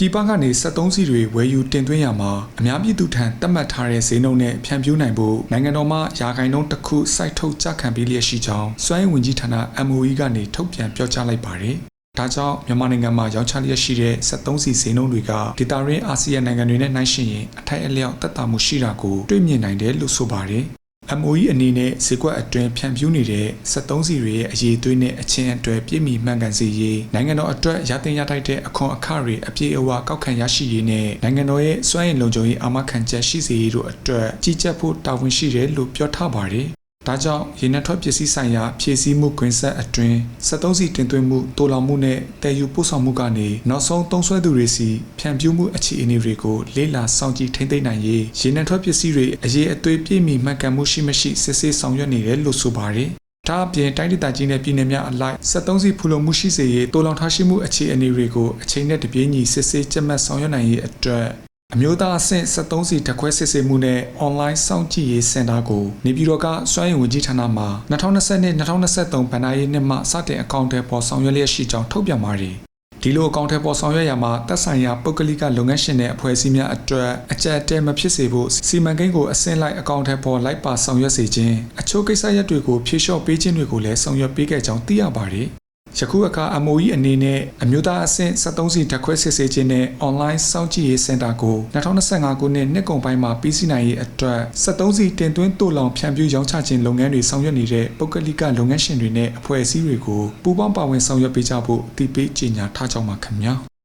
ပြည်ပကနေ73စီတွေဝယ်ယူတင်သွင်းရမှာအများပြည်သူထံသတ်မှတ်ထားတဲ့ဈေးနှုန်းနဲ့ဖြန့်ဖြူးနိုင်ဖို့နိုင်ငံတော်မှယာခိုင်နှုန်းတစ်ခုစိုက်ထုတ်ကြခံပေးလျက်ရှိကြောင်းစွမ်းအင်ဝန်ကြီးဌာန MOE ကနေထုတ်ပြန်ပြောကြားလိုက်ပါတယ်။ဒါကြောင့်မြန်မာနိုင်ငံမှာရောင်းချလျက်ရှိတဲ့73စီဈေးနှုန်းတွေကဒေတာရင်းအာဆီယံနိုင်ငံတွေနဲ့နှိုင်းယှဉ်ရင်အထိုက်အလျောက်သက်သာမှုရှိတာကိုတွေ့မြင်နိုင်တယ်လို့ဆိုပါတယ်။ MOE အနေနဲ့ဈေးကွက်အတွင်းဖြန့်ဖြူးနေတဲ့73စီတွေရဲ့အရေးသွေးနဲ့အချင်းအတွေ့ပြည့်မီမှန်ကန်စေရေးနိုင်ငံတော်အတွက်ရတင်ရထိုက်တဲ့အခွန်အခတွေအပြည့်အဝကောက်ခံရရှိရေးနဲ့နိုင်ငံတော်ရဲ့စွမ်းရည်လုံခြုံရေးအာမခံချက်ရှိစေရေးတို့အတွက်ကြီးကြပ်ဖို့တာဝန်ရှိတယ်လို့ပြောထားပါတယ်။ ဒါကြောင့်ရေနံထွက်ပစ္စည်းဆိုင်ရာဖြည့်ဆည်းမှုခွင့်ဆက်အတွင်း73စီတင်သွင်းမှုတိုးလောင်မှုနဲ့တည်ယူပို့ဆောင်မှုကနေနောက်ဆုံးသုံးစွဲသူတွေစီဖြန့်ဖြူးမှုအခြေအနေတွေကိုလေးလာစောင့်ကြည့်ထိန်းသိမ်းနိုင်ရေးရေနံထွက်ပစ္စည်းတွေအရေးအသွေးပြည့်မီမှန်ကန်မှုရှိမရှိစစ်ဆေးဆောင်ရွက်နေတယ်လို့ဆိုပါတယ်။ဒါအပြင်တိုင်းဒေသကြီးနဲ့ပြည်နယ်များအလိုက်73စီဖူလုံမှုရှိစေရေးတိုးလောင်ထားရှိမှုအခြေအနေတွေကိုအချိန်နဲ့တပြေးညီစစ်ဆေးကြက်မှတ်ဆောင်ရွက်နိုင်ရေးအတွက် အမျိုးသားအဆင့်73စီတခွဲစစ်ဆေးမှုနဲ့ online စောင့်ကြည့်ရေးစင်တာကိုနေပြည်တော်ကစွမ်းရည်ဝန်ကြီးဌာနမှ2020-2023ဘဏ္ဍာရေးနှစ်မှစတင်အကောင့်ထဲပေါ်ဆောင်ရွက်လျက်ရှိကြောင်းထုတ်ပြန်ပါတယ်။ဒီလိုအကောင့်ထဲပေါ်ဆောင်ရွက်ရမှာသက်ဆိုင်ရာပုဂ္ဂလိကလုပ်ငန်းရှင်တဲ့အဖွဲ့အစည်းများအတွက်အကြက်အတဲမဖြစ်စေဖို့စီမံကိန်းကိုအစင်းလိုက်အကောင့်ထဲပေါ်လိုက်ပါဆောင်ရွက်စေခြင်းအချို့ကိစ္စရပ်တွေကိုဖြေလျှော့ပေးခြင်းတွေကိုလည်းဆောင်ရွက်ပေးခဲ့ကြောင်းသိရပါတယ်။ ယခုအခါ MOE အနေနဲ့အမျိုးသားအဆင့်73စီဓာတ်ခွဲစစ်ဆေးခြင်းနဲ့ online စောင့်ကြည့်ရေးစင်တာကို2025ခုနှစ်နှစ်ကုန်ပိုင်းမှာပြီးစီးနိုင်ရေးအတွက်73စီတင်သွင်းတိုးလောင်ဖြန့်ဖြူးရောင်းချခြင်းလုပ်ငန်းတွေဆောင်ရွက်နေတဲ့ပုဂ္ဂလိကလုပ်ငန်းရှင်တွေနဲ့အဖွဲ့အစည်းတွေကိုပူးပေါင်းပါဝင်ဆောင်ရွက်ပေးကြဖို့အသိပေးကြေညာထားကြောင်းပါခင်ဗျာ။